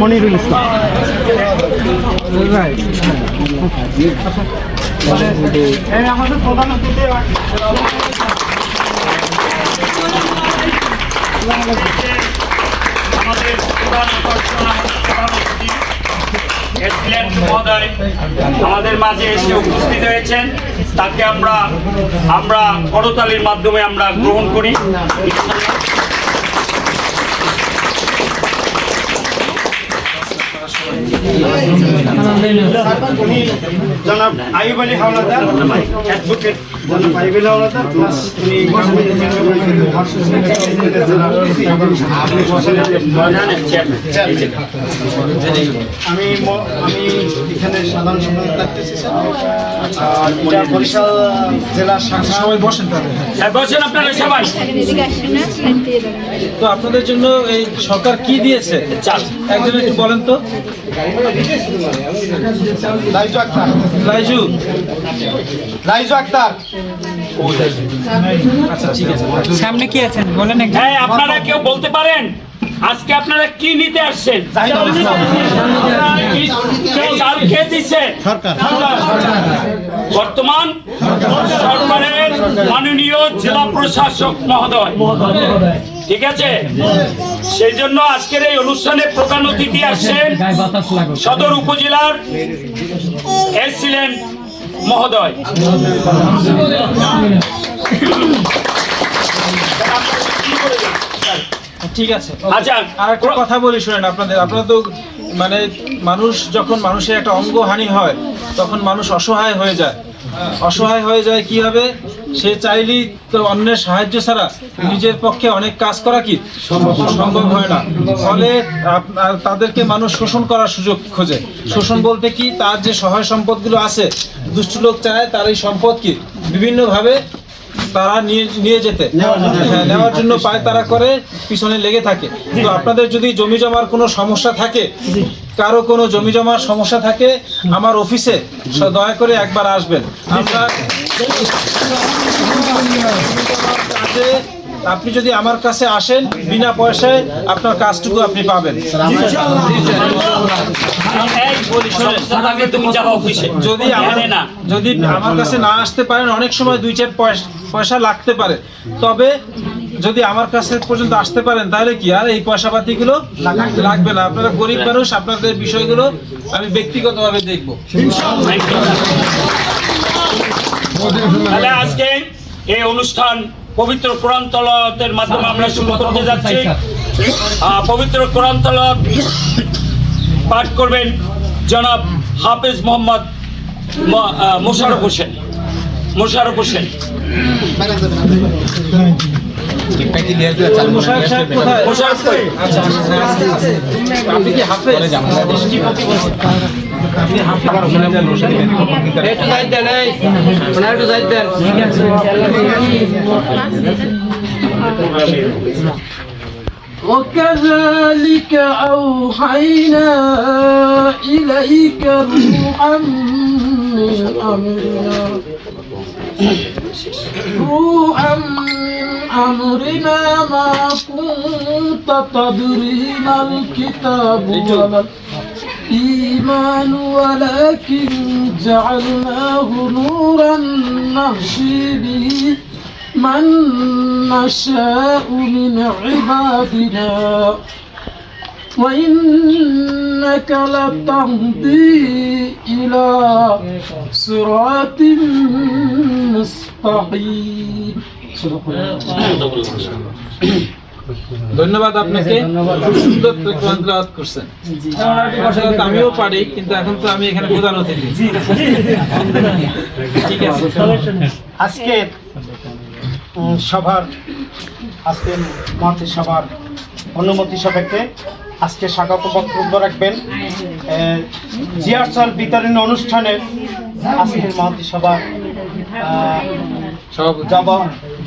মনিরুল ইসলাম। আমাদের প্রধান অতিথি আমাদের আমাদের মাঝে এসে উপস্থিত হয়েছেন। তাকে আমরা আমরা করতালির মাধ্যমে আমরা গ্রহণ করি। জনাব আইব আলী হাওলাদার অ্যাডভোকেট জনাব আমি আমি এখানে সাধারণ সম্পাদক থাকতেছি আর এটা বরিশাল জেলার শাখা। সবাই বসেন তাহলে হ্যাঁ, বসেন আপনারা সবাই। তো আপনাদের জন্য এই সরকার কি দিয়েছে? চাল। একজন একটু বলেন তো। লাইজু আক্তার। লাইজু। লাইজু আক্তার। আচ্ছা ঠিক আছে। সামনে কি আছেন? বলেন হ্যাঁ আপনারা কেউ বলতে পারেন? আজকে আপনারা কি নিতে আসছেন? চাল কে দিচ্ছে বর্তমান সরকারের মাননীয় জেলা প্রশাসক মহোদয়। ঠিক আছে? সেই জন্য আজকের এই অনুষ্ঠানে প্রধান অতিথি আসছেন সদর উপজেলার এসিলেন্ট মহোদয়। ঠিক আছে আচ্ছা আর একটা কথা বলি শুনেন আপনাদের আপনারা তো মানে মানুষ যখন মানুষের একটা অঙ্গহানি হয় তখন মানুষ অসহায় হয়ে যায়। অসহায় হয়ে যায় কি হবে? সে চাইলেই তো অন্যের সাহায্য ছাড়া নিজের পক্ষে অনেক কাজ করা কি? সম্ভব হয় না। ফলে তাদেরকে মানুষ শোষণ করার সুযোগ খোঁজে। শোষণ বলতে কি? তার যে সহায় সম্পদগুলো আছে দুষ্ট লোক চায় তার এই সম্পদ কি? বিভিন্নভাবে তারা নিয়ে নিয়ে যেতে। হ্যাঁ, নেওয়ার জন্য পায় তারা করে পিছনে লেগে থাকে। কিন্তু আপনাদের যদি জমি জমার কোনো সমস্যা থাকে কারও কোনো জমি জমার সমস্যা থাকে আমার অফিসে দয়া করে একবার আসবেন। আমরা আপনি যদি আমার কাছে আসেন বিনা পয়সায় আপনার কাজটুকু আপনি পাবেন। যদি না। যদি আমার কাছে না আসতে পারেন অনেক সময় দুই চার পয়সা পয়সা লাগতে পারে। তবে যদি আমার কাছে পর্যন্ত আসতে পারেন তাহলে কি? আর এই পয়সা পাতিগুলো লাগবে না। আপনারা গরিব মানুষ আপনাদের বিষয়গুলো আমি ব্যক্তিগতভাবে দেখব। আজকে এই অনুষ্ঠান পবিত্র কোরআন তলতের মাধ্যমে আমরা শুরু করতে যাচ্ছি। পবিত্র কোরআন তলত পাঠ করবেন জনাব হাফেজ মোহাম্মদ ম- আহ, মোশাররফ হোসেন। মোশাররফ হোসেন? আচ্ছা আচ্ছা, আচ্ছা, আচ্ছা। আপনি কি হাফেজ? দৃষ্টিপতি বলে। আপনি হাফেজ একটু সাইড দেন এই ওনার একটু সাইড দেন وكذلك أوحينا إليك روحا من أمرنا روحا من أمرنا ما كنت تدري ما الكتاب ولا الإيمان ولكن جعلناه نورا نهدي به. من نشاء من عبادنا. وإنك لتهدي إلى صراط مستقيم. صدق الله ধন্যবাদ আপনাকে। খুব সুন্দর তেলাওয়াত করছেন। আমিও পারি কিন্তু এখন তো আমি এখানে প্রধান অতিথি। ঠিক আছে। আজকে সভার আজকে মহাতি সভার অনুমতি সাপেক্ষে আজকে স্বাগত বক্তব্য রাখবেন। আহ, জিয়ার চাল বিতরণ অনুষ্ঠানের আজকের মহাতি সভার জব-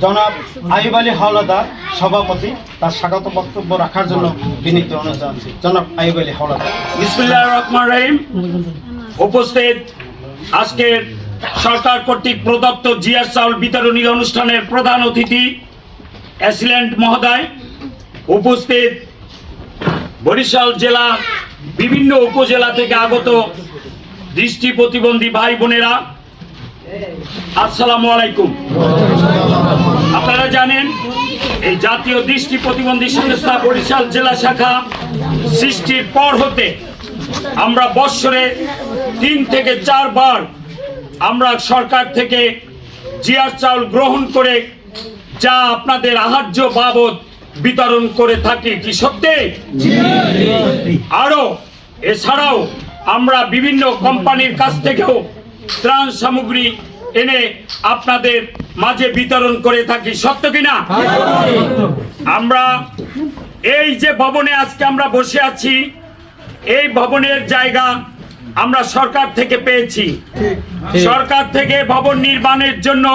জনাব আইব আলী হাওলাদার সভাপতি, তার স্বাগত বক্তব্য রাখার জন্য বিনীত অনুরোধ জানাচ্ছি। জনাব আইব আলী হাওলাদার। রহমান রহিম। উপস্থিত আজকের সরকার কর্তৃক প্রদত্ত জিয়ার চাউল বিতরণী অনুষ্ঠানের প্রধান অতিথি অ্যাসিলেন্ট মহোদয়। উপস্থিত বরিশাল জেলা, বিভিন্ন উপজেলা থেকে আগত দৃষ্টি প্রতিবন্ধী ভাই বোনেরা আসসালামু আলাইকুম। আপনারা জানেন, এই জাতীয় দৃষ্টি প্রতিবন্ধী সংস্থা বরিশাল জেলা শাখা সৃষ্টির পর হতে আমরা বৎসরে তিন থেকে চারবার আমরা সরকার থেকে জিয়ার চাউল গ্রহণ করে যা আপনাদের আহার্য বাবদ বিতরণ করে থাকি। কি সত্যি? আরও এছাড়াও আমরা বিভিন্ন কোম্পানির কাছ থেকেও ত্রাণ সামগ্রী এনে আপনাদের মাঝে বিতরণ করে থাকি। সত্য কিনা? আমরা এই যে ভবনে আজকে আমরা বসে আছি, এই ভবনের জায়গা আমরা সরকার থেকে পেয়েছি। সরকার থেকে ভবন নির্মাণের জন্য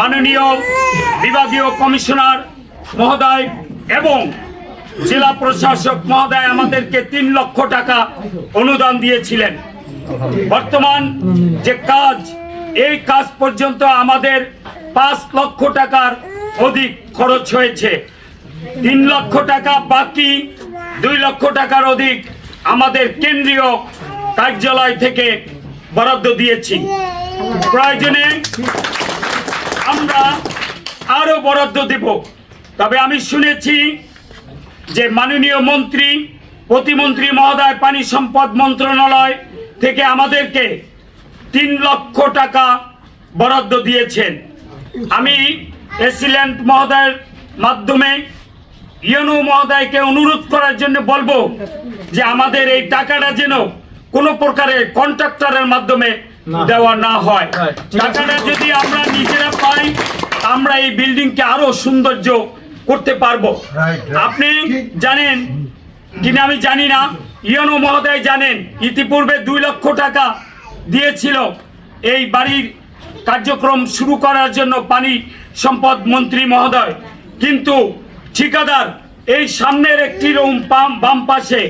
মাননীয় বিভাগীয় কমিশনার মহোদয় এবং জেলা প্রশাসক মহোদয় আমাদেরকে তিন লক্ষ টাকা অনুদান দিয়েছিলেন। বর্তমান যে কাজ, এই কাজ পর্যন্ত আমাদের পাঁচ লক্ষ টাকার অধিক খরচ হয়েছে। তিন লক্ষ টাকা বাকি, দুই লক্ষ টাকার অধিক আমাদের কেন্দ্রীয় কার্যালয় থেকে বরাদ্দ দিয়েছি। প্রয়োজনে আমরা আরও বরাদ্দ দেব। তবে আমি শুনেছি যে মাননীয় মন্ত্রী, প্রতিমন্ত্রী মহোদয় পানি সম্পদ মন্ত্রণালয় থেকে আমাদেরকে তিন লক্ষ টাকা বরাদ্দ দিয়েছেন। আমি এসিল্যান্ড মহোদয়ের মাধ্যমে ইয়নু মহোদয়কে অনুরোধ করার জন্য বলব যে আমাদের এই টাকাটা যেন কোনো প্রকারের কন্ট্রাক্টরের মাধ্যমে দেওয়া না হয়। টাকাটা যদি আমরা নিজেরা পাই আমরা এই বিল্ডিংকে আরও সৌন্দর্য করতে পারব। আপনি জানেন কিনা আমি জানি না। ইয়নো মহোদয় জানেন, ইতিপূর্বে দুই লক্ষ টাকা দিয়েছিল এই বাড়ির কার্যক্রম শুরু করার জন্য পানি সম্পদ মন্ত্রী মহোদয়। কিন্তু ঠিকাদার, এই সামনের একটি রুম পাম বাম পাশে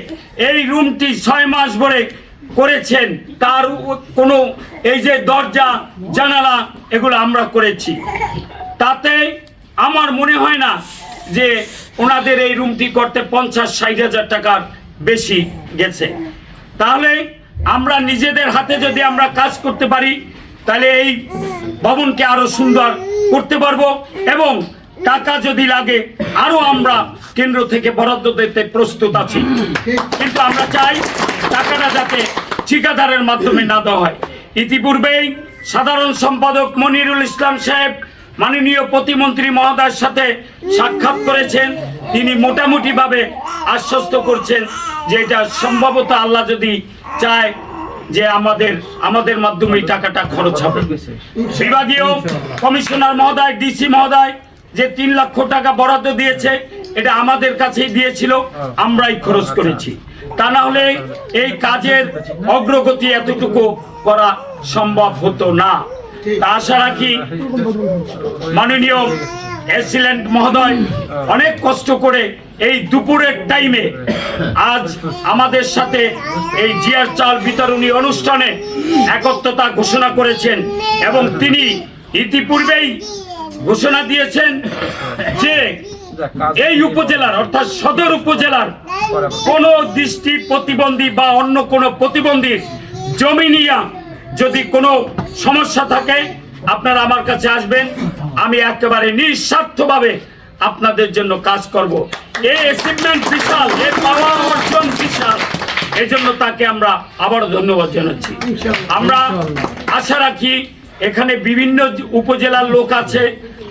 এই রুমটি ছয় মাস ধরে করেছেন। তার কোনো এই যে দরজা, জানালা, এগুলো আমরা করেছি। তাতে আমার মনে হয় না যে ওনাদের এই রুমটি করতে পঞ্চাশ, ষাট হাজার টাকার বেশি গেছে। তাহলে আমরা নিজেদের হাতে যদি আমরা কাজ করতে পারি, তাহলে এই ভবনকে আরও সুন্দর করতে পারব এবং টাকা যদি লাগে, আরও আমরা কেন্দ্র থেকে বরাদ্দ দিতে প্রস্তুত আছি। কিন্তু আমরা চাই টাকাটা যাতে ঠিকাদারের মাধ্যমে না দেওয়া হয়। ইতিপূর্বেই সাধারণ সম্পাদক মনিরুল ইসলাম সাহেব মাননীয় প্রতিমন্ত্রী মহোদয়ের সাথে সাক্ষাৎ করেছেন। তিনি মোটামুটি ভাবে আশ্বস্ত করছেন যে এটা সম্ভবত আল্লাহ যদি চায় যে আমাদের আমাদের মাধ্যমে টাকাটা খরচ হবে। বিভাগীয় কমিশনার মহোদয়, ডিসি মহোদয় যে তিন লক্ষ টাকা বরাদ্দ দিয়েছে, এটা আমাদের কাছেই দিয়েছিল, আমরাই খরচ করেছি। তা না হলে এই কাজের অগ্রগতি এতটুকু করা সম্ভব হতো না। তা আশা রাখি মাননীয় এক্সিলেন্ট মহোদয় অনেক কষ্ট করে এই দুপুরের টাইমে আজ আমাদের সাথে এই জিয়ার চাল বিতরণী অনুষ্ঠানে একত্রতা ঘোষণা করেছেন এবং তিনি ইতিপূর্বেই ঘোষণা দিয়েছেন যে এই উপজেলার অর্থাৎ সদর উপজেলার কোন দৃষ্টি প্রতিবন্ধী বা অন্য কোন প্রতিবন্ধীর জমি নিয়ে যদি কোনো সমস্যা থাকে, আপনারা আমার কাছে আসবেন। আমি একেবারে নিঃস্বার্থভাবে আপনাদের জন্য কাজ করব। এই অ্যাচিভমেন্ট বিশাল এর পাওয়া অর্জন বিশাল। এই জন্য তাকে আমরা আবারও ধন্যবাদ জানাচ্ছি। আমরা আশা রাখি এখানে বিভিন্ন উপজেলার লোক আছে,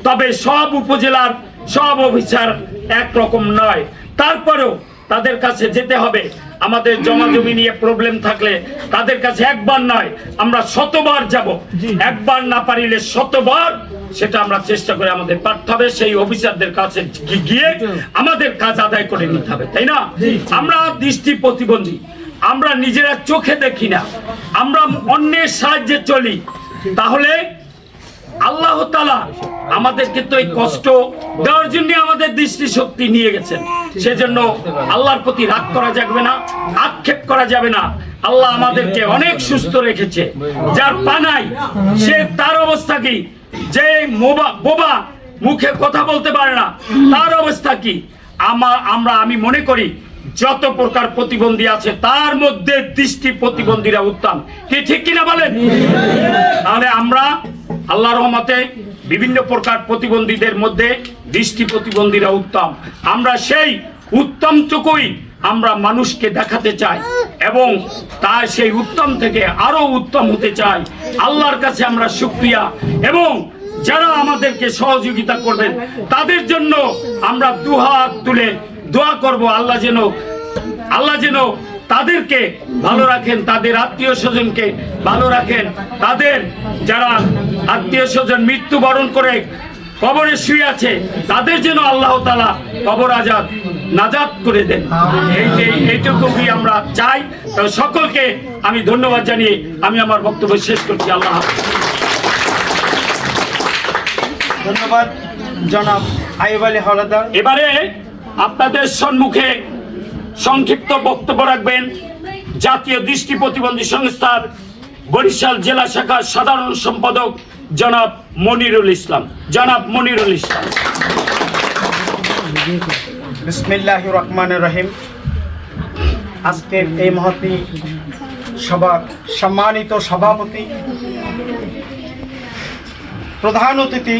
তবে সব উপজেলার সব অফিসার একরকম নয়। তারপরেও তাদের কাছে যেতে হবে। আমাদের জমা জমি নিয়ে প্রবলেম থাকলে তাদের কাছে একবার নয় আমরা শতবার যাব। একবার না পারিলে শতবার সেটা আমরা চেষ্টা করে আমাদের পাঠতে হবে। সেই অফিসারদের কাছে গিয়ে আমাদের কাজ আদায় করে নিতে হবে তাই না? আমরা দৃষ্টি প্রতিবন্ধী আমরা নিজেরা চোখে দেখি না। আমরা অন্যের সাহায্যে চলি। তাহলে আল্লাহ তালা আমাদেরকে তো এই কষ্ট দেওয়ার জন্য আমাদের দৃষ্টি শক্তি নিয়ে গেছেন। সেজন্য আল্লাহর প্রতি রাগ করা যাবে না, আক্ষেপ করা যাবে না। আল্লাহ আমাদেরকে অনেক সুস্থ রেখেছে। যার পানাই সে তার অবস্থা কি? যে মোবা, বোবা মুখে কথা বলতে পারে না, তার অবস্থা কি? আমার আমরা, আমি মনে করি, যত প্রকার প্রতিবন্ধী আছে, তার মধ্যে দৃষ্টি প্রতিবন্ধীরা উত্তম। কি ঠিক কিনা বলেন? তাহলে আমরা আল্লাহ রহমতে বিভিন্ন প্রকার প্রতিবন্ধীদের মধ্যে দৃষ্টি প্রতিবন্ধীরা উত্তম। আমরা সেই উত্তম উত্তমটুকুই আমরা মানুষকে দেখাতে চাই এবং তার সেই উত্তম থেকে আরও উত্তম হতে চাই। আল্লাহর কাছে আমরা সুক্রিয়া এবং যারা আমাদেরকে সহযোগিতা করবেন, তাদের জন্য আমরা দুহাত তুলে দোয়া করব, আল্লাহ যেন আল্লাহ যেন তাদেরকে ভালো রাখেন তাদের আত্মীয় স্বজনকে ভালো রাখেন। তাদের যারা আত্মীয় স্বজন মৃত্যুবরণ করে কবরে শুয়ে আছে তাদের যেন আল্লাহ তালা কবর আজাদ নাজাদ করে দেন। এই এই- এইটুকুই আমরা চাই। তো সকলকে আমি ধন্যবাদ জানিয়ে আমি আমার বক্তব্য শেষ করছি। আল্লাহ ধন্যবাদ জনাব আইব আলী হলাদার এবারে আপনাদের সম্মুখে সংক্ষিপ্ত বক্তব্য রাখবেন। জাতীয় দৃষ্টি প্রতিবন্ধী সংস্থার বরিশাল জেলা শাখার সাধারণ সম্পাদক জনাব মনিরুল ইসলাম। জনাব মনিরুল ইসলাম। বিসমিল্লাহ রহমান রহিম। আজকের এই মহতি সভার সম্মানিত সভাপতি, প্রধান অতিথি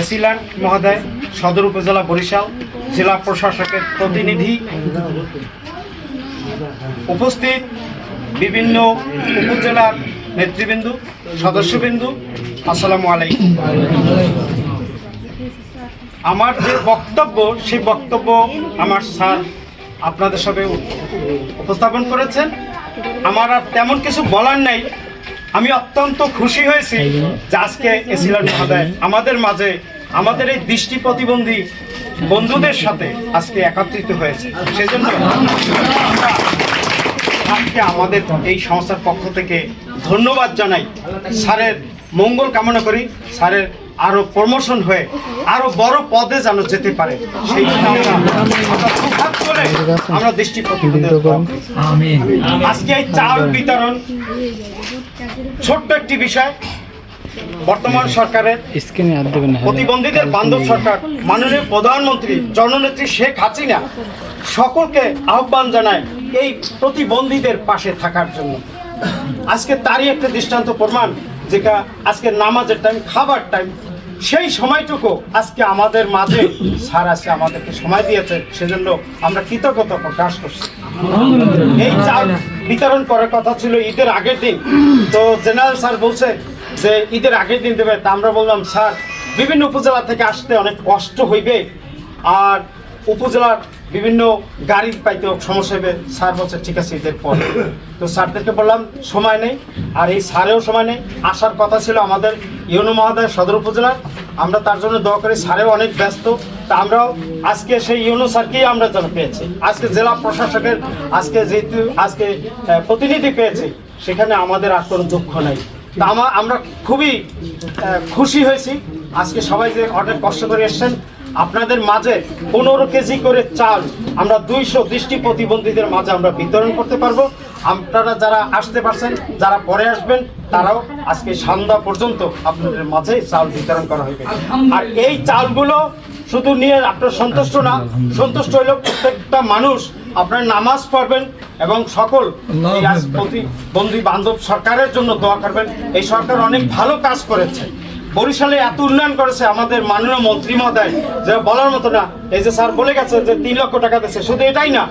এসিল্যান্ড মহোদয়, সদর উপজেলা বরিশাল। জেলা প্রশাসকের প্রতিনিধি উপস্থিত বিভিন্ন উপজেলার নেতৃবৃন্দ, সদস্যবৃন্দু, আসসালামু আলাইকুম। আমার যে বক্তব্য, সেই বক্তব্য আমার স্যার আপনাদের সবে উপস্থাপন করেছেন। আমার আর তেমন কিছু বলার নাই। আমি অত্যন্ত খুশি হয়েছি যে আজকে এসিলার মহোদয় আমাদের মাঝে আমাদের এই দৃষ্টি প্রতিবন্ধী বন্ধুদের সাথে আজকে একত্রিত হয়েছে। সেজন্য আজকে আমাদের এই সংস্থার পক্ষ থেকে ধন্যবাদ জানাই। স্যারের মঙ্গল কামনা করি স্যারের আরও প্রমোশন হয়ে আরও বড় পদে যেন যেতে পারে। সেই আমরা দৃষ্টি আজকে এই চাল বিতরণ ছোট্ট একটি বিষয়। বর্তমান সরকারের না প্রতিবন্ধীদের বান্ধব সরকার মাননীয় প্রধানমন্ত্রী জননেত্রী শেখ হাসিনা সকলকে আহ্বান জানায় এই প্রতিবন্ধীদের পাশে থাকার জন্য। আজকে তারই একটা দৃষ্টান্ত প্রমাণ যেটা আজকে নামাজের টাইম খাবার টাইম সেই সময়টুকু আজকে আমাদের মাঝে স্যার আজকে আমাদেরকে সময় দিয়েছে সেজন্য আমরা কৃতজ্ঞতা প্রকাশ করছি। এই চাল বিতরণ করার কথা ছিল ঈদের আগের দিন। তো জেনারেল স্যার বলছে যে ঈদের আগের দিন দেবে, তা আমরা বললাম, স্যার, বিভিন্ন উপজেলা থেকে আসতে অনেক কষ্ট হইবে। আর উপজেলার বিভিন্ন গাড়ি পাইতে সমস্যা হবে স্যার বলছে, ঠিক আছে, ঈদের পর। তো স্যারদেরকে বললাম, সময় নেই। আর এই স্যারেও সময় নেই। আসার কথা ছিল আমাদের ইউনো মহোদয় সদর উপজেলার আমরা তার জন্য দোয়া করি, স্যারেও অনেক ব্যস্ত। তা আমরাও আজকে সেই ইউনো স্যারকেই আমরা যেন পেয়েছি। আজকে জেলা প্রশাসকের, আজকে যেহেতু, আজকে প্রতিনিধি পেয়েছি, সেখানে আমাদের আর কোনো দুঃখ নাই। তা আমরা খুবই খুশি হয়েছি। আজকে সবাই যে অনেক কষ্ট করে এসছেন, আপনাদের মাঝে পনেরো কেজি করে চাল আমরা দুইশো দৃষ্টি প্রতিবন্ধীদের মাঝে আমরা বিতরণ করতে পারব। আপনারা যারা আসতে পারছেন, যারা পরে আসবেন, তারাও আজকে সন্ধ্যা পর্যন্ত আপনাদের মাঝে চাল বিতরণ করা হবে। আর এই চালগুলো শুধু নিয়ে আপনার সন্তুষ্ট না সন্তুষ্ট হইলেও প্রত্যেকটা মানুষ আপনার নামাজ পড়বেন এবং সকল প্রতিবন্ধী বান্ধব সরকারের জন্য দোয়া করবেন। এই সরকার অনেক ভালো কাজ করেছে। বরিশালে এত উন্নয়ন করেছে আমাদের মাননীয় মন্ত্রী মহোদয় যে বলার মতো না। এই যে স্যার বলে গেছে যে তিন লক্ষ টাকা দিচ্ছে শুধু এটাই না।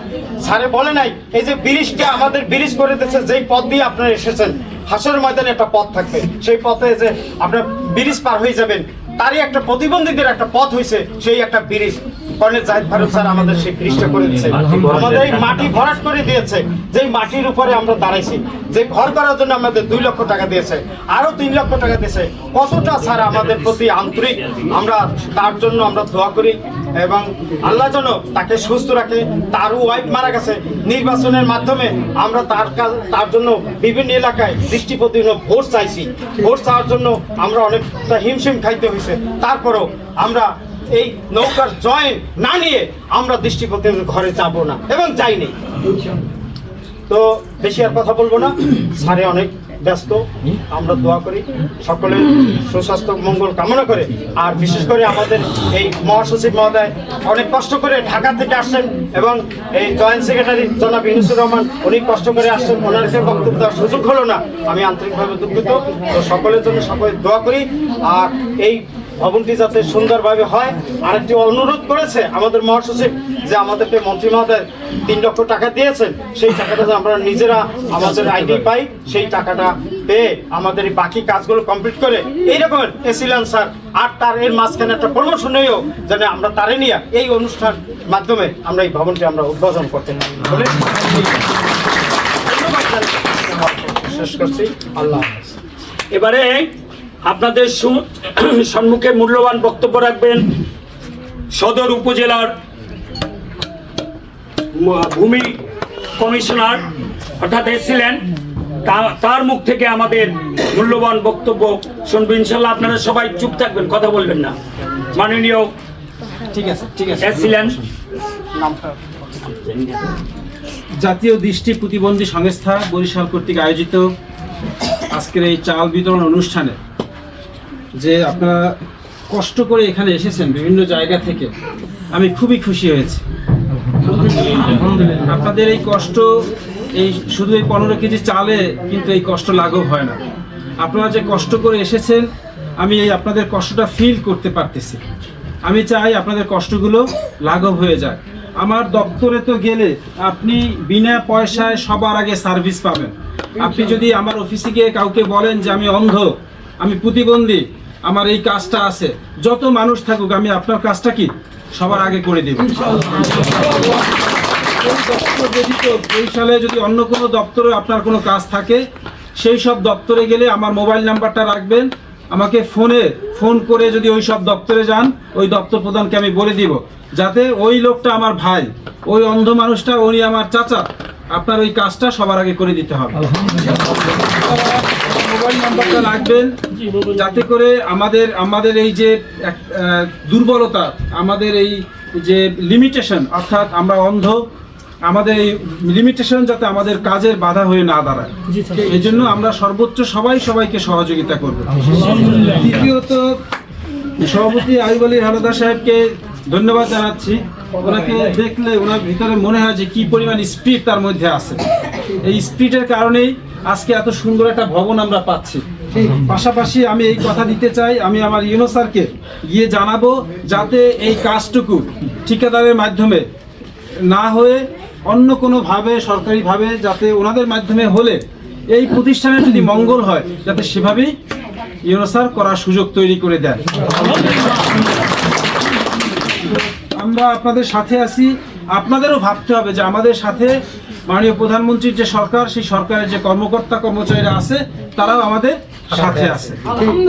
স্যারে বলে নাই এই যে ব্রিজটা আমাদের ব্রিজ করে দিচ্ছে যেই পথ দিয়ে আপনারা এসেছেন হাসর ময়দানে একটা পথ থাকবে। সেই পথে যে আপনার ব্রিজ পার হয়ে যাবেন তারই একটা প্রতিবন্ধীদের একটা পথ হয়েছে সেই একটা bridge. Colonel Zahid Farooq sir আমাদের সেই ব্রিজটা করে দিয়েছে। আমাদের এই মাটি ভরাট করে দিয়েছে। যেই মাটির উপরে আমরা দাঁড়াইছি যে ঘর করার জন্য আমাদের দুই লক্ষ টাকা দিয়েছে আরও তিন লক্ষ টাকা দিয়েছে। কতটা স্যার আমাদের প্রতি আন্তরিক আমরা তার জন্য আমরা দোয়া করি এবং আল্লাহ যেন তাকে সুস্থ রাখে তার ওয়াইফ মারা গেছে নির্বাচনের মাধ্যমে আমরা তার কাজ তার জন্য বিভিন্ন এলাকায় দৃষ্টি প্রতিহীন ভোট চাইছি। ভোট চাওয়ার জন্য আমরা অনেকটা হিমশিম খাইতে হয়েছে তারপরও আমরা এই নৌকার জয়েন না নিয়ে আমরা দৃষ্টি ঘরে যাব না এবং যাইনি। তো বেশি আর কথা বলব না। স্যারে অনেক ব্যস্ত। আমরা দোয়া করি। সকলের সুস্বাস্থ্য, মঙ্গল কামনা করে। আর বিশেষ করে আমাদের এই মহাসচিব মহোদয় অনেক কষ্ট করে ঢাকা থেকে আসছেন এবং এই জয়েন্ট সেক্রেটারি জনাব ইনুসুর রহমান, উনি কষ্ট করে আসছেন। ওনারকে বক্তব্য দেওয়ার সুযোগ হলো না। আমি আন্তরিকভাবে দুঃখিত। তো সকলের জন্য সকলে দোয়া করি। আর এই ভবনটি যাতে সুন্দরভাবে হয় আরেকটি অনুরোধ করেছে আমাদের মহাসচিব যে আমাদেরকে মন্ত্রী মহোদয় তিন লক্ষ টাকা দিয়েছেন। সেই টাকাটা যে আমরা নিজেরা আমাদের আইডি পাই সেই টাকাটা পেয়ে আমাদের এই বাকি কাজগুলো কমপ্লিট করে এইরকম এসিলেন স্যার। আর তার এর মাঝখানে একটা প্রমোশন হয়েও যেন আমরা তারে নিয়ে এই অনুষ্ঠান মাধ্যমে আমরা এই ভবনটি আমরা উদ্বোধন করতে বলে শেষ করছি। আল্লাহ। এবারে আপনাদের সম্মুখে মূল্যবান বক্তব্য রাখবেন। সদর উপজেলার ভূমি কমিশনার অর্থাৎ এসছিলেন। তার মুখ থেকে আমাদের মূল্যবান বক্তব্য শুনবেন। ইনশাল্লাহ আপনারা সবাই চুপ থাকবেন কথা বলবেন না। মাননীয় ঠিক আছে ঠিক আছে। এসছিলেন। জাতীয় দৃষ্টি প্রতিবন্ধী সংস্থা বরিশাল কর্তৃক আয়োজিত আজকের এই চাল বিতরণ অনুষ্ঠানে যে আপনারা কষ্ট করে এখানে এসেছেন বিভিন্ন জায়গা থেকে আমি খুবই খুশি হয়েছি। আপনাদের এই কষ্ট এই শুধু এই পনেরো কেজি চালে কিন্তু এই কষ্ট লাঘব হয় না। আপনারা যে কষ্ট করে এসেছেন আমি এই আপনাদের কষ্টটা ফিল করতে পারতেছি। আমি চাই আপনাদের কষ্টগুলো লাঘব হয়ে যায় আমার দপ্তরে তো গেলে আপনি বিনা পয়সায় সবার আগে সার্ভিস পাবেন। আপনি যদি আমার অফিসে গিয়ে কাউকে বলেন যে আমি অন্ধ আমি প্রতিবন্ধী আমার এই কাজটা আছে। যত মানুষ থাকুক, আমি আপনার কাজটা কি? সবার আগে করে দেব। এই বরিশালে যদি অন্য কোনো দপ্তরে আপনার কোনো কাজ থাকে, সেই সব দপ্তরে গেলে আমার মোবাইল নাম্বারটা রাখবেন। আমাকে ফোনে ফোন করে যদি ওই সব দপ্তরে যান, ওই দপ্তর প্রধানকে আমি বলে দিব। যাতে ওই লোকটা আমার ভাই, ওই অন্ধ মানুষটা, উনি আমার চাচা। আপনার ওই কাজটা সবার আগে করে দিতে হবে। মোবাইল নাম্বারটা রাখবেন যাতে করে আমাদের আমাদের এই যে দুর্বলতা আমাদের এই যে লিমিটেশন অর্থাৎ আমরা অন্ধ আমাদের এই লিমিটেশন যাতে আমাদের কাজের বাধা হয়ে না দাঁড়ায়। এই জন্য আমরা সর্বোচ্চ সবাই সবাইকে সহযোগিতা করব। দ্বিতীয়ত সভাপতি আইব আলী হালাদার সাহেবকে ধন্যবাদ জানাচ্ছি। ওনাকে দেখলে ওনার ভিতরে মনে হয় যে কি পরিমাণ স্পিড তার মধ্যে আছে। এই স্পিডের কারণেই আজকে এত সুন্দর একটা ভবন আমরা পাচ্ছি। পাশাপাশি আমি এই কথা দিতে চাই, আমি আমার ইউনো স্যারকে গিয়ে জানাব যাতে এই কাজটুকু ঠিকাদারের মাধ্যমে না হয়ে অন্য কোনোভাবে, সরকারিভাবে যাতে ওনাদের মাধ্যমে হলে এই প্রতিষ্ঠানের যদি মঙ্গল হয়, যাতে সেভাবেই ইউনো স্যার করার সুযোগ তৈরি করে দেয় আমরা আপনাদের সাথে আছি। আপনাদেরও ভাবতে হবে যে আমাদের সাথে মাননীয় প্রধানমন্ত্রীর যে সরকার, সেই সরকারের যে কর্মকর্তা কর্মচারীরা আছে, তারাও আমাদের সাথে আছে।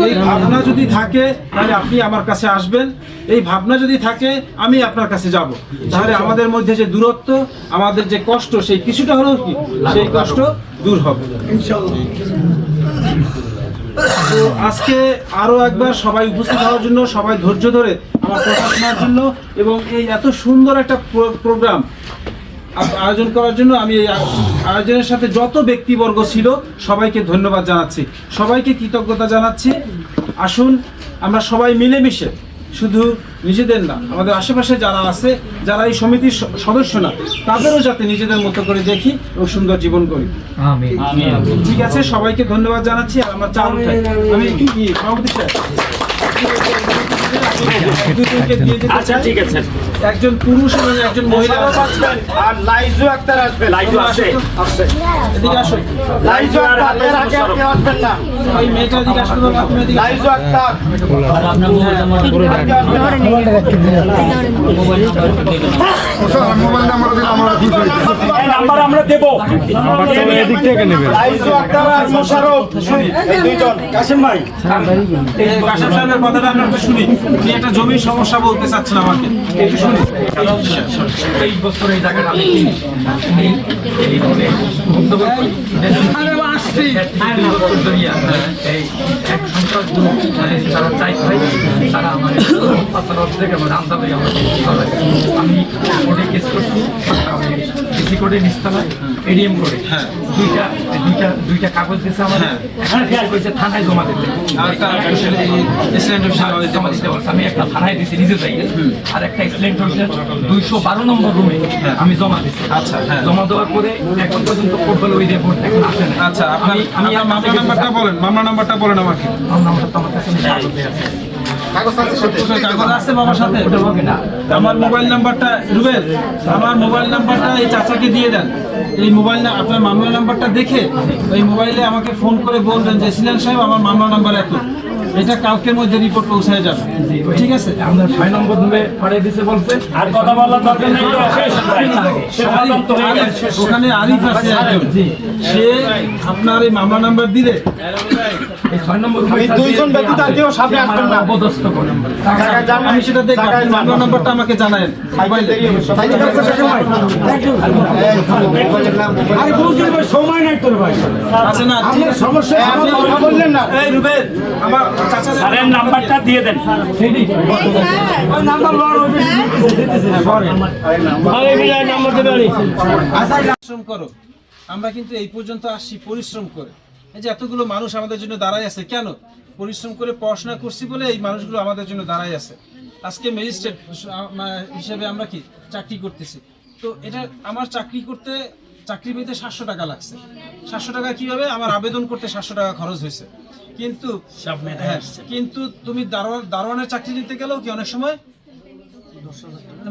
এই ভাবনা যদি থাকে, তাহলে আপনি আমার কাছে আসবেন। এই ভাবনা যদি থাকে, আমি আপনার কাছে যাব। তাহলে আমাদের মধ্যে যে দূরত্ব, আমাদের যে কষ্ট, সেই কিছুটা হলেও কি? সেই কষ্ট দূর হবে। তো আজকে আরও একবার সবাই উপস্থিত হওয়ার জন্য, সবাই ধৈর্য ধরে আমার কথা জন্য এবং এই এত সুন্দর একটা প্রোগ্রাম আয়োজন করার জন্য আমি এই আয়োজনের সাথে যত ব্যক্তিবর্গ ছিল সবাইকে ধন্যবাদ জানাচ্ছি। সবাইকে কৃতজ্ঞতা জানাচ্ছি। আসুন আমরা সবাই মিলেমিশে শুধু নিজেদের না আমাদের আশেপাশে যারা আছে যারা এই সমিতির স- সদস্য না তাদেরও যাতে নিজেদের মতো করে দেখি এবং সুন্দর জীবন করি। ঠিক আছে সবাইকে ধন্যবাদ জানাচ্ছি। আর আমরা চাল আমি কি সভাপতি যেতে আচ্ছা ঠিক আছে। একজন পুরুষ এবং একজন মহিলা আসবেন আর লাইজু আক্তার আসবেন লাইজু আসে আসছে। এদিকে আসো লাইজু আক্তার এর আগে আর কেউ আসবেন না। ওই মেয়েটা এদিকে আসতে দাও, তুমি এদিকে লাইজু আক্তার। এই নাম্বার আমরা দেবো। লাইজু আক্তার আর মোশাররফ। দুইজন। কাসিম ভাই। কাশেম সাহেবের কথাটা আমরা একটু শুনি উনি একটা জমির সমস্যা বলতে চাচ্ছেন আমাকে একটু শুনি এই বছর এই জায়গাটা আমি। এই- এক সন্ত্রাস মানে তারা চাই ভাই তারা আমার আন্দা থেকে আমাকে আমি কোর্টে কেস করছি ডিসি কোর্টে নিস্তালায় এডিএম কোর্টে দুইটা দুইটা দুইটা কাগজ দিয়েছে আমার এখানে ফেয়ার করেছে থানায় জমা দিতে জমা দিতে বলছে আমি একটা থানায় দিছি নিজে যাই আর একটা এক্সিলেন্ট হচ্ছে দুইশো বারো নম্বর রুমে আমি জমা দিছি আচ্ছা, হ্যাঁ। জমা দেওয়ার পরে এখন পর্যন্ত কোর্ট বলে ওই রিপোর্ট এখন আসে না আচ্ছা আমি মামলা নাম্বারটা বলেন মামলা নাম্বারটা বলেন আমাকে। আমার তো আমার কাছে নেই, কাগজে আছে। কোথায় কাগজ? আছে বাবার সাথে। হবে না। আমার মোবাইল নাম্বারটা রুবেল আমার মোবাইল নাম্বারটা এই চাচাকে দিয়ে দেন। এই মোবাইল না আপনার মামলা নাম্বারটা দেখে ওই মোবাইলে আমাকে ফোন করে বলবেন যে সিলেন সাহেব আমার মামলা নাম্বার এত। এটা কালকের মধ্যে রিপোর্ট পৌঁছায় যাবে। ঠিক আছে? আমরা ছয় নম্বর ধরে পাঠিয়ে দিতে বলছে আর কথা বলার দরকার নেই হয়ে ওখানে আরিফ আছে একজন। সে আপনার এই মামলা নাম্বার দিলে এই ছয় নম্বর রুমে আমি দুইজন ব্যতীত আর কেউ সামনে আসবেন না। অপদস্থ করে আমি সেটা দেখব জায়গায় আপনি যান। মামলা নাম্বারটা আমাকে জানায়েন। মোবাইলে। দেরি হবে, সবাই আছে না? ঠিক সমস্যা আপনি কথা বললেন না। এই রুবেল আমার চাচা স্যারের নাম্বারটা দিয়ে দেন। পরিশ্রম করো। আমরা কিন্তু এই পর্যন্ত আসছি পরিশ্রম করে। এই যে এতগুলো মানুষ আমাদের জন্য দাঁড়ায় আছে কেন? পরিশ্রম করে পড়াশোনা করছি বলে এই মানুষগুলো আমাদের জন্য দাঁড়ায় আছে। আজকে ম্যাজিস্ট্রেট হিসেবে আমরা কি? চাকরি করতেছি। তো এটা আমার চাকরি করতে চাকরি পেতে সাতশো টাকা লাগছে। সাতশো টাকা কীভাবে? আমার আবেদন করতে সাতশো টাকা খরচ হয়েছে। কিন্তু হ্যাঁ। কিন্তু তুমি দারোয়ান দারোয়ানের চাকরি নিতে গেলেও কি অনেক সময়?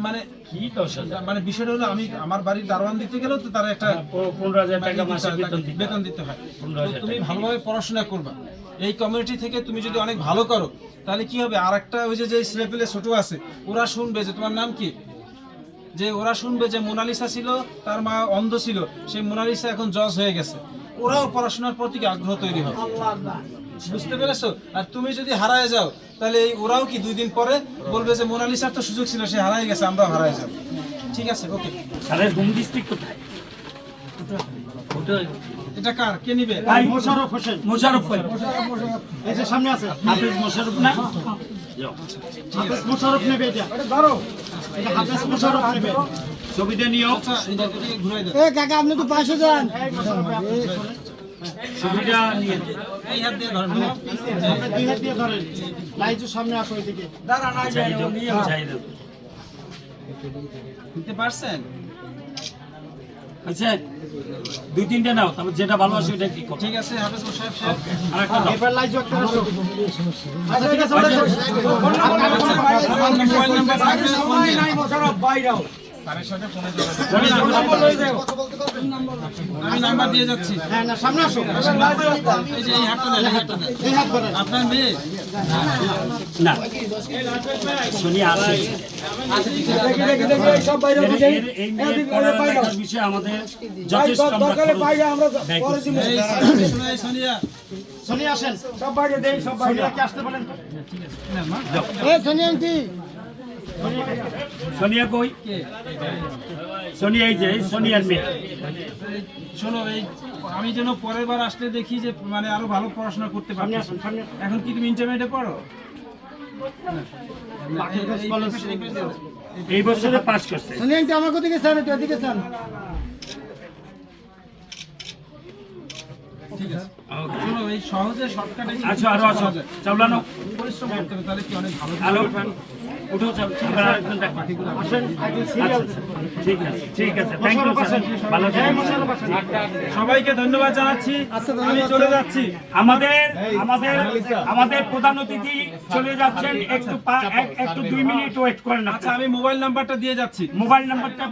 মানে কি দশ মানে বিষয়টা হলো আমি আমার বাড়ির দারোয়ান দিতে গেলেও তো তার একটা পনেরো হাজার টাকা মাসে বেতন দিতে হয়। হয়। তুমি ভালোভাবে পড়াশোনা করবা। এই কমিউনিটি থেকে তুমি যদি অনেক ভালো করো তাহলে কি হবে? আর একটা ওই যে যে ছেলেপেলে ছোট আছে ওরা শুনবে যে তোমার নাম কি? যে ওরা শুনবে যে মোনালিসা ছিল তার মা অন্ধ ছিল সেই মোনালিসা এখন জজ হয়ে গেছে। ওরাও পড়াশোনার প্রতি আগ্রহ তৈরি হবে? বুঝতে পেরেছ? আর তুমি যদি হারায় যাও তাহলে এই ওরাও কি দুই দিন পরে বলবে যে মোনালিসার তো সুযোগ ছিল সে হারায় গেছে আমরাও হারায় যাব। ঠিক আছে ওকে। স্যারের হোম ডিস্ট্রিক্ট কোথায়? এটা কার? কে নিবে? ভাই, মোশাররফ হোসেন। মোশাররফ ভাই। এই যে সামনে আছে। হাফিজ মোশাররফ না? যাও। হাফেজ মোশাররফ নেবে এটা। এটা ধরো। এটা হাফেজ মোশাররফ নেবে। ছবিটা নিও। আচ্ছা এটা ঘুরাই দাও। এ কাকা আপনি তো পাশে যান। ছবিটা নিয়ে এই হাত দিয়ে ধরেন। আপনি দুই হাত দিয়ে ধরেন। লাইজু সামনে আসো এদিকে। চাই দাও, চাই দাও। নিতে পারছেন? আচ্ছা দুই তিনটা নাও তারপর যেটা ভালো আছে ওটা কি ঠিক আছে হাফেজ সাহেব সাহেব। আরেকটা দাও। এবার লাইজু একটা আসো আচ্ছা ঠিক আছে ওটা আমার মোবাইল নাম্বার ফোন দিন। স্যারের সাথে ফোনে। আমি নাম্বার দিয়ে যাচ্ছি। হ্যাঁ না সামনে আসো এই যে এই হাতটা দেন এই হাতটা দেন। এই হাত ধরেন আপনার মেয়ে? না। শুনি আসে। এর- এই মেয়ে পড়ালেখার বিষয়ে আমাদের যথেষ্ট সোনিয়া সোনিয়া আসেন। সব বাইরে দেই সব বাইরে। আসতে বলেন তো? সোনিয়া কই? সোনিয়া এই যে এই সোনিয়ার মেয়ে। শোনো এই আমি যেন পরের বার আসলে দেখি যে মানে আরও ভালো পড়াশোনা করতে পারি এখন কি তুমি ইন্টারমিডিয়েটে পড়ো? এই বছরে পাস করছে। ঠিক আছে শোনো এই সহজে শর্টকাটে আচ্ছা আরও আছো চাবলানো পরিশ্রম করতে হবে তাহলে কি অনেক ভালো আলো উঠান উঠো চাল আরেকজন দেখো আসেন। আগে আচ্ছা সিরিয়াল আচ্ছা, ঠিক আছে ঠিক আছে থ্যাংক ইউ স্যার ভালো সবাইকে ধন্যবাদ জানাচ্ছি। আমি চলে যাচ্ছি। আমাদের আমাদের আমাদের প্রধান অতিথি চলে যাচ্ছেন। একটু পা- এক- একটু দুই মিনিট ওয়েট করেন আচ্ছা আমি মোবাইল নাম্বারটা দিয়ে যাচ্ছি। মোবাইল নাম্বারটা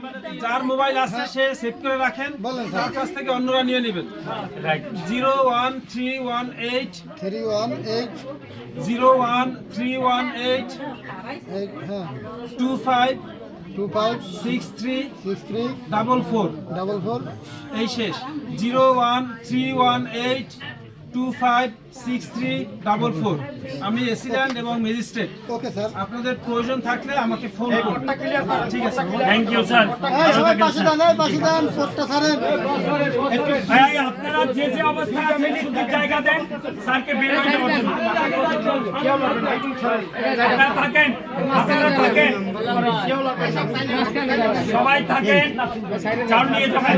যার মোবাইল আছে সে সেভ করে রাখেন। তার কাছ থেকে অন্যরা নিয়ে নেবেন। Zero one three one eight three one eight zero one three one eight হ্যাঁ two five two five six three six three double four double four এই শেষ. Zero one three one eight two five six three double four আমি accident এবং magistrate. Okay sir. আপনাদের প্রয়োজন থাকলে আমাকে phone করুন। ঠিক আছে থ্যাংক ইউ স্যার। সবাই পাশে এই পাশে দান পোস্টটা ছাড়েন। ভাই আপনারা যে যে অবস্থা আছেন শুধু জায়গা দেন। স্যারকে বের যাওয়ার জন্য। আপনারা থাকেন আপনারা থাকেন। সবাই থাকেন। চাউল নিয়ে যাবেন।